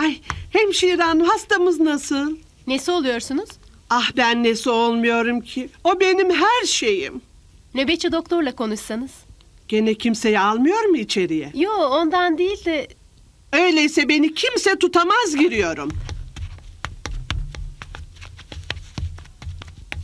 Ay hemşire hanım hastamız nasıl? Nesi oluyorsunuz? Ah ben nesi olmuyorum ki. O benim her şeyim. Nöbetçi doktorla konuşsanız. Gene kimseyi almıyor mu içeriye? Yo ondan değil de Öyleyse beni kimse tutamaz giriyorum.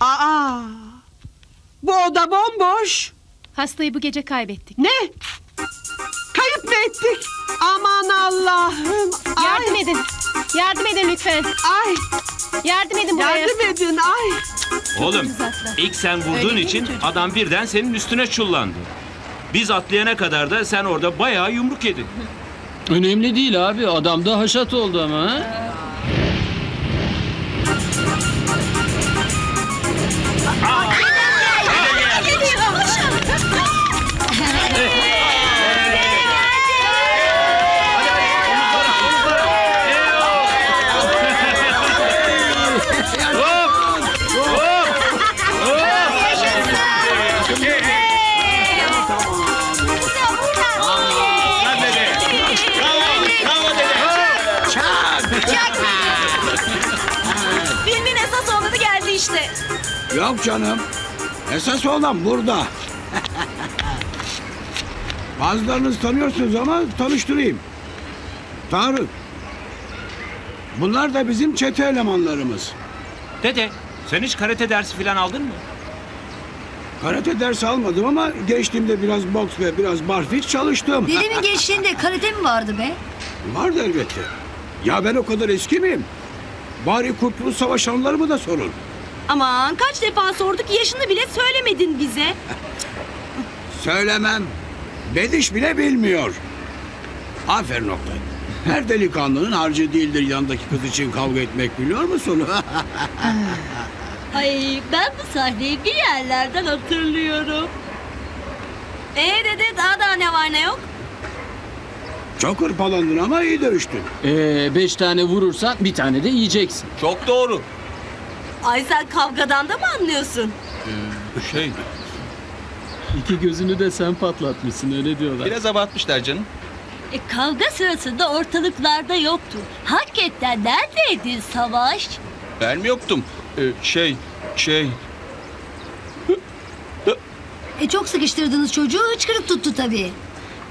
Aa! Bu oda bomboş. hastayı bu gece kaybettik. Ne? Ettik? Aman Allah'ım. Yardım edin. Yardım edin lütfen. Ay, Yardım edin buraya. yardım edin. Ay. Oğlum ilk sen vurduğun için adam birden senin üstüne çullandı. Biz atlayana kadar da sen orada bayağı yumruk yedin. Önemli değil abi. Adam da haşat oldu ama. ha? Yok canım. Esas olan burada. Bazılarınız tanıyorsunuz ama tanıştırayım. Tarık. Bunlar da bizim çete elemanlarımız. Dede sen hiç karate dersi falan aldın mı? Karate dersi almadım ama gençliğimde biraz boks ve biraz barfiks çalıştım. Dedemin gençliğinde karate mi vardı be? Vardı elbette. Ya ben o kadar eski miyim? Bari Kurtuluş Savaşı anılarımı da sorun. Aman kaç defa sorduk yaşını bile söylemedin bize. Söylemem. Bediş bile bilmiyor. Aferin Oktay. Her delikanlının harcı değildir yanındaki kız için kavga etmek biliyor musun? Ay ben bu sahneyi bir yerlerden hatırlıyorum. Ee dede daha da ne var ne yok? Çok hırpalandın ama iyi dövüştün. Ee, beş tane vurursan bir tane de yiyeceksin. Çok doğru. Ay sen kavgadan da mı anlıyorsun? Şey, İki gözünü de sen patlatmışsın öyle diyorlar. biraz abartmışlar canım. E kavga sırasında ortalıklarda yoktu. Hakikaten neredeydin Savaş? Ben mi yoktum? Ee, şey, şey... E çok sıkıştırdınız çocuğu hıçkırık tuttu tabii.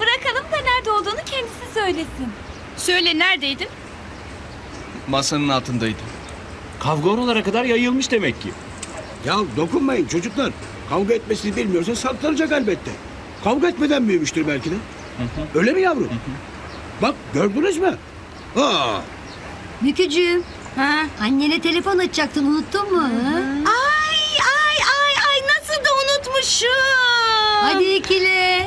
Bırakalım da nerede olduğunu kendisi söylesin. Söyle neredeydin? Masanın altındaydı. Kavga oralara kadar yayılmış demek ki. Ya dokunmayın çocuklar. Kavga etmesini bilmiyorsa saklanacak elbette. Kavga etmeden büyümüştür belki de. Öyle mi yavrum? Bak gördünüz mü? Ha, Mükücüğüm Ha? annene telefon açacaktın unuttun mu? Ay ay ay ay nasıl da unutmuşum. Hadi ikili.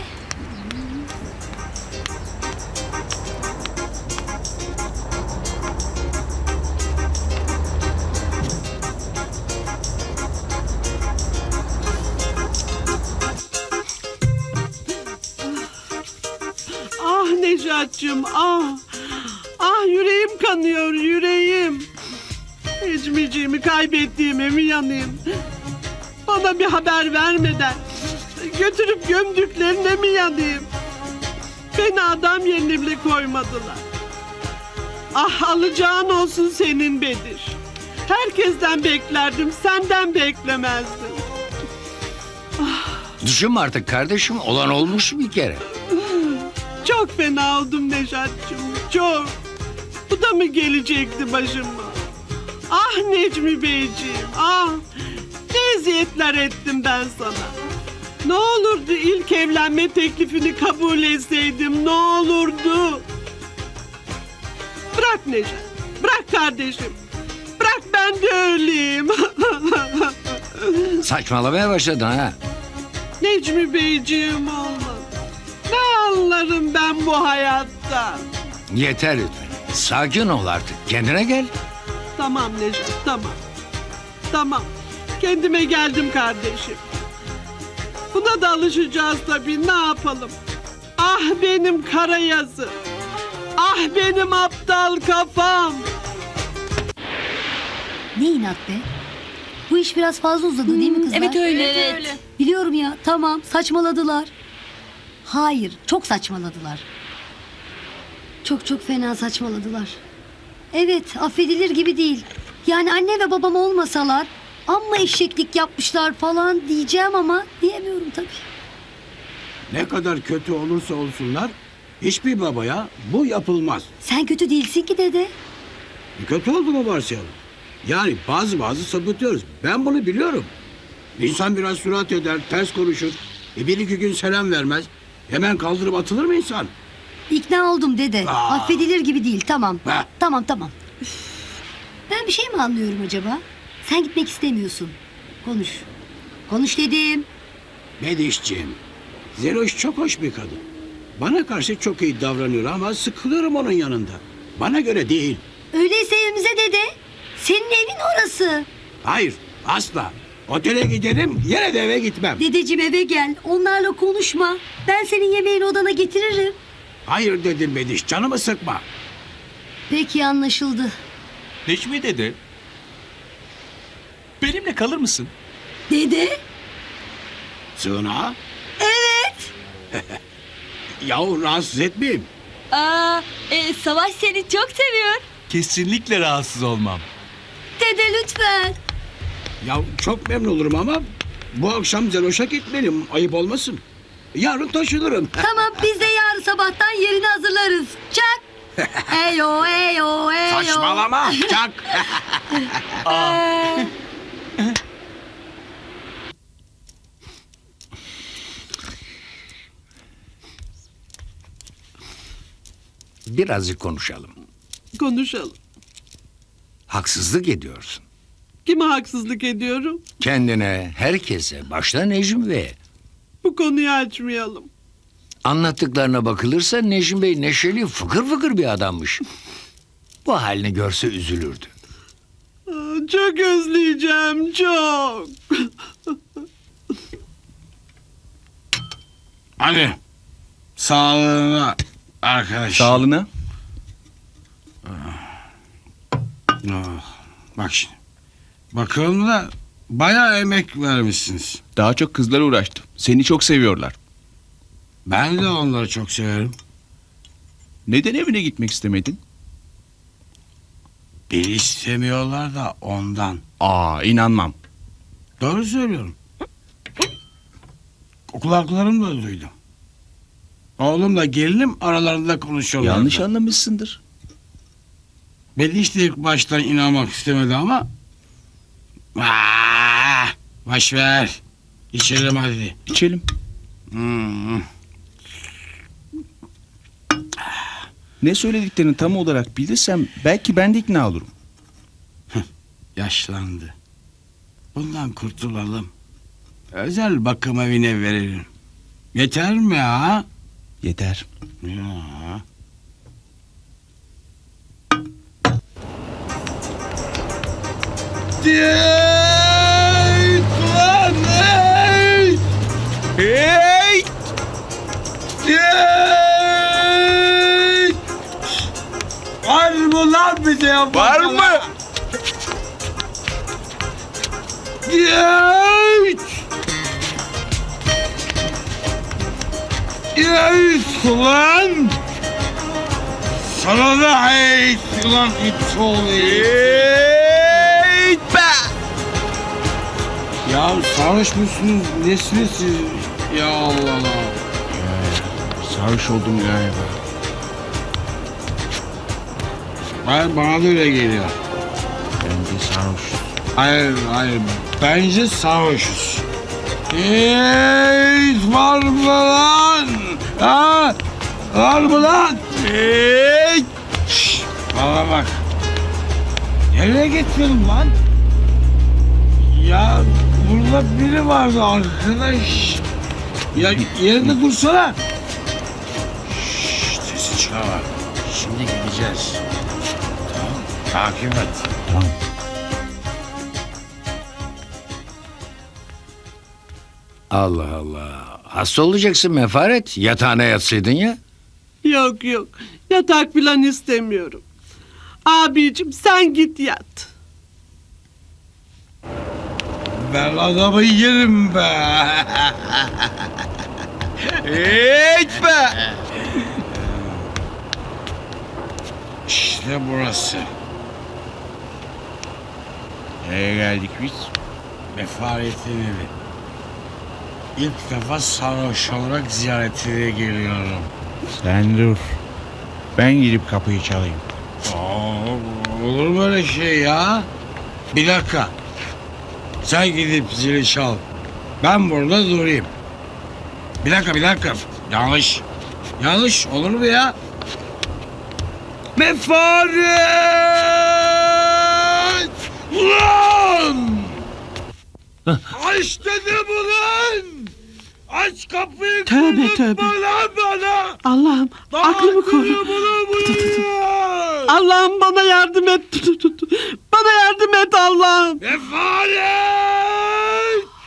Ah Necat'cığım ah. Ah yüreğim kanıyor yüreğim. Necmiciğimi kaybettiğime mi yanayım? Bana bir haber vermeden götürüp gömdüklerine mi yanayım? Beni adam yerine bile koymadılar. Ah alacağın olsun senin Bedir. Herkesten beklerdim, senden beklemezdim. Düşünme artık kardeşim. Olan olmuş bir kere. Çok fena oldum Nejat'cığım, çok. Bu da mı gelecekti başıma? Ah Necmi Beyciğim, ah. Ne eziyetler ettim ben sana. Ne olurdu ilk evlenme teklifini kabul etseydim, ne olurdu? Bırak Nejat, bırak kardeşim. Bırak ben de öleyim. Saçmalamaya başladın ha. Necmi Beyciğim olmaz. Ne anlarım ben bu hayattan? Yeter lütfen. Sakin ol artık. Kendine gel. Tamam Necdet, tamam. Tamam. Kendime geldim kardeşim. Buna da alışacağız tabii, ne yapalım? Ah benim kara yazım. Ah benim aptal kafam. Ne inat be. Bu iş biraz fazla uzadı değil mi kızlar? Evet öyle. Evet. Biliyorum ya tamam saçmaladılar. Hayır çok saçmaladılar. Çok çok fena saçmaladılar. Evet affedilir gibi değil. Yani anne ve babam olmasalar amma eşeklik yapmışlar falan diyeceğim ama diyemiyorum tabii. Ne kadar kötü olursa olsunlar hiçbir babaya bu yapılmaz. Sen kötü değilsin ki dede. Kötü oldu mu varsayalım. Yani bazı bazı sapıtıyoruz. Ben bunu biliyorum. İnsan biraz surat eder, ters konuşur. E bir iki gün selam vermez. Hemen kaldırıp atılır mı insan? İkna oldum dede. Aa. Affedilir gibi değil tamam. Ha. Tamam tamam. Üf. Ben bir şey mi anlıyorum acaba? Sen gitmek istemiyorsun. Konuş. Konuş dedim. Bedişciğim, Zeroş çok hoş bir kadın. Bana karşı çok iyi davranıyor ama sıkılırım onun yanında. Bana göre değil. Öyleyse evimize dede. Senin evin orası. Hayır, asla. Otele giderim, yine de eve gitmem. Dedeciğim eve gel. Onlarla konuşma. Ben senin yemeğini odana getiririm. Hayır dedim Bediş, canımı sıkma. Peki anlaşıldı. Necmi dede. Benimle kalır mısın? Dede? Sığınağa? Evet. Yahu rahatsız etmeyeyim. Aa, e, Savaş seni çok seviyor. Kesinlikle rahatsız olmam. Dede lütfen. Ya çok memnun olurum ama bu akşam Zeroş'a gitmeliyim. Ayıp olmasın. Yarın taşınırım. Tamam biz de yarın sabahtan yerini hazırlarız. Çak. Eyo eyo eyo. Saçmalama. Çak. Birazcık konuşalım. Konuşalım. Haksızlık ediyorsun. Kime haksızlık ediyorum? Kendine, herkese, başta Necmi Bey'e. Bu konuyu açmayalım. Anlattıklarına bakılırsa Necmi Bey neşeli, fıkır fıkır bir adammış. Bu halini görse üzülürdü. Aa, Çok özleyeceğim, çok. Hadi. Sağlığına arkadaş. Sağlığına. Ah, Bak şimdi. Bakalım da bayağı emek vermişsiniz. Daha çok kızlar uğraştı. Seni çok seviyorlar. Ben de onları çok severim. Neden evine gitmek istemedin? Beni istemiyorlar da ondan. Aa inanmam. Doğru söylüyorum. Kulaklarımla duydum. Oğlumla gelinim aralarında konuşuyorlar. Yanlış anlamışsındır. Ben hiç de ilk baştan inanmak istemedi ama... Aa, boş ver. İçelim hadi. İçelim. Hmm. Ne söylediklerini tam olarak bilirsem belki ben de ikna olurum. Yaşlandı. Bundan kurtulalım. Özel bakım evine verelim. Yeter mi ha? Yeter. Ya. Hey! Hey! Hey! Var mı lan bize yapan? Var mı? Hey! Hey ulan! Sana da hey ulan it olayım. Hey! Ya sarhoş musunuz? Nesiniz siz? Ya Allah Allah. Sarhoş oldum galiba. Hayır bana da öyle geliyor. Bence sarhoş. Hayır hayır. Bence sarhoşuz. Hey var mı lan? Ha? Var mı lan? Şşş, Bana bak. Nereye getirdin lan? Ya burada biri vardı arkadaş. Ya yerinde dursana. Şşş, sesi çıkarma. Şimdi gideceğiz. Tamam. Takip et. Tamam. Allah Allah. Hasta olacaksın mefaret. Yatağına yatsaydın ya. Yok yok. Yatak falan istemiyorum. Abicim sen git yat. Ben adamı yerim be. Hey be! İşte burası. Nereye geldik biz? Mefaretin evi. İlk defa sarhoş olarak ziyaretine geliyorum. Sen dur. Ben gidip kapıyı çalayım. Aa, olur mu öyle şey ya? Bir dakika. Sen gidip zili çal. Ben burada durayım. Bir dakika bir dakika. Yanlış. Yanlış olur mu ya? Mefaret! Ulan! Aç dedim ulan! Aç kapıyı Tövbe, kırdırtma tövbe. lan bana! Allah'ım aklımı koru. Dağıtırım ulan buraya! Allah'ım bana yardım et. Bana yardım et Allah'ım. Mefaret!